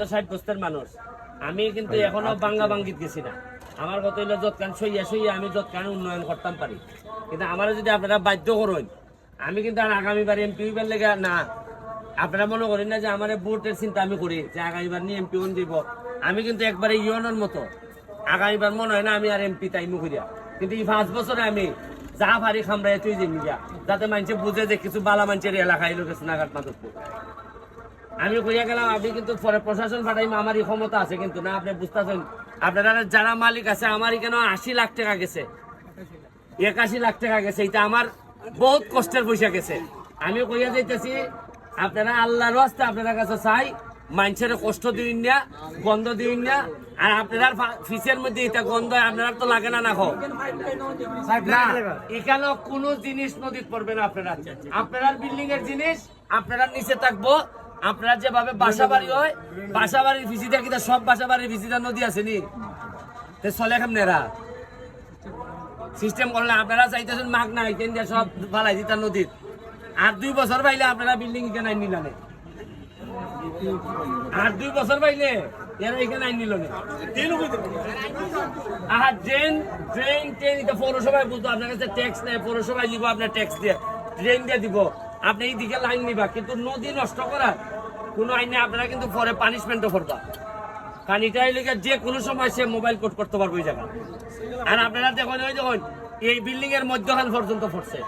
তো ষাট বস্তের মানুষ। আমি কিন্তু এখনও বাঙ্গা বাঙ্গিত গেছি না। আমার কথা হইল যৎকান সইয়া সইয়া আমি যৎকান উন্নয়ন করতাম পারি। কিন্তু আমার যদি আপনারা বাধ্য করেন আমি কিন্তু আর আগামীবার এমপি হইবার লেগে না। আপনারা মনে করেন না যে আমার ভোটের চিন্তা আমি করি যে আগামীবার নিয়ে এমপি দিব আমি কিন্তু একবারে ইউনের মতো। আগামীবার মনে হয় না আমি আর এমপি তাই মুখরিয়া কিন্তু এই পাঁচ বছরে আমি যা ভারী খামড়াই তুই যে যাতে মানুষে বুঝে যে কিছু বালা মানুষের এলাকায় লোক সোনাঘাট মাধবপুর। আমি কইয়া গেলাম, আপনি কিন্তু পরে প্রশাসন পাঠাইম আমারই ক্ষমতা আছে কিন্তু। না, আপনি বুঝতেছেন। আপনারা যারা মালিক আছে, আমারই কেন আশি লাখ টাকা গেছে? একাশি লাখ টাকা গেছে এটা আমার বহুত কষ্টের পয়সা গেছে। আমি কইয়া যাইতেছি, আপনারা আল্লাহর রাস্তা আপনার কাছে চাই, মানুষের কষ্ট দিন না, গন্ধ দিন না, আর আপনার ফিসের মধ্যে এটা গন্ধ আপনার তো লাগে না না এখানে কোনো জিনিস নদীত পড়বে না আপনারা। আপনার বিল্ডিং এর জিনিস, আপনারা নিচে থাকব আপনারা যেভাবে বাসা বাড়ি হয় বাসা বাড়ির ভিসিটা কিন্তু সব বাসা বাড়ির ভিসিটা নদী আছে নি? চলে কেমনেরা সিস্টেম করলে আপনারা চাইতেছেন মাগ না এখান দিয়ে সব ফালাই দিতা নদীর। আর দুই বছর পাইলে আপনারা বিল্ডিং এখানে আইন নিলানে আর দুই বছর পাইলে এরা এখানে আইন নিল আর ড্রেন ড্রেন ট্রেন পৌরসভায় বুঝতো আপনার কাছে ট্যাক্স নেই, পৌরসভায় দিব, আপনার ট্যাক্স দিয়ে। ড্রেন দিয়ে দিব। আপনি এই দিকে লাইন নিবা, কিন্তু নদী নষ্ট করার কোনো আইনে আপনারা কিন্তু পরে পানিশমেন্টও করবা। কারণ এটাই লেগে যে কোনো সময় সে মোবাইল কোড করতে পারবে ওই জায়গা আর আপনারা দেখুন, ওই দেখুন, এই বিল্ডিং এর মধ্যখান পর্যন্ত পড়ছে।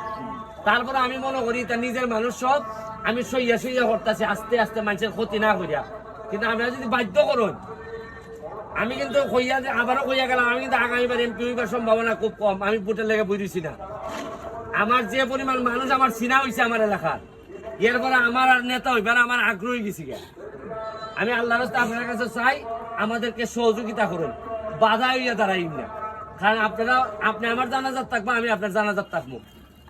তারপরে আমি মনে করি তার নিজের মানুষ সব, আমি সইয়া সইয়া করতেছি, আস্তে আস্তে মানুষের ক্ষতি না করিয়া। কিন্তু আপনারা যদি বাধ্য করুন, আমি কিন্তু কইয়া যে, আবারও কইয়া গেলাম, আমি কিন্তু আগামীবার এমপি হইবার সম্ভাবনা খুব কম, আমি ভোটের লেগে বুঝেছি না। আমার যে পরিমাণ মানুষ আমার চিনা হয়েছে আমার এলাকার এরপরে আমার আর নেতা হইবার আমার আগ্রহী গেছি। আমি আল্লাহ রাস্তা আপনার কাছে চাই, আমাদেরকে সহযোগিতা করুন, বাধা হইয়া দাঁড়াই না। কারণ আপনারা, আপনি আমার জানাজার থাকব, আমি আপনার জানাজার থাকব।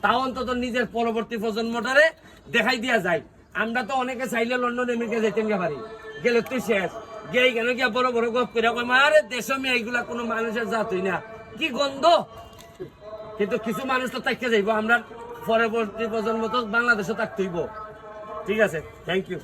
তাও অন্তত নিজের পরবর্তী প্রজন্মটারে দেখাই দিয়া যায়। আমরা তো অনেকে চাইলে লন্ডন আমেরিকা যাইতেন গে পারি। গেলে তুই শেষ। গেই কেন গিয়া বড় বড় গপ করে মারে দেশমে এইগুলা কোনো মানুষের জাত হই না। কি গন্ধ? কিন্তু কিছু মানুষ তো থাকতে যাইব, আমরা পরবর্তী প্রজন্ম তো বাংলাদেশে থাকতেইব ঠিক আছে থ্যাংক ইউ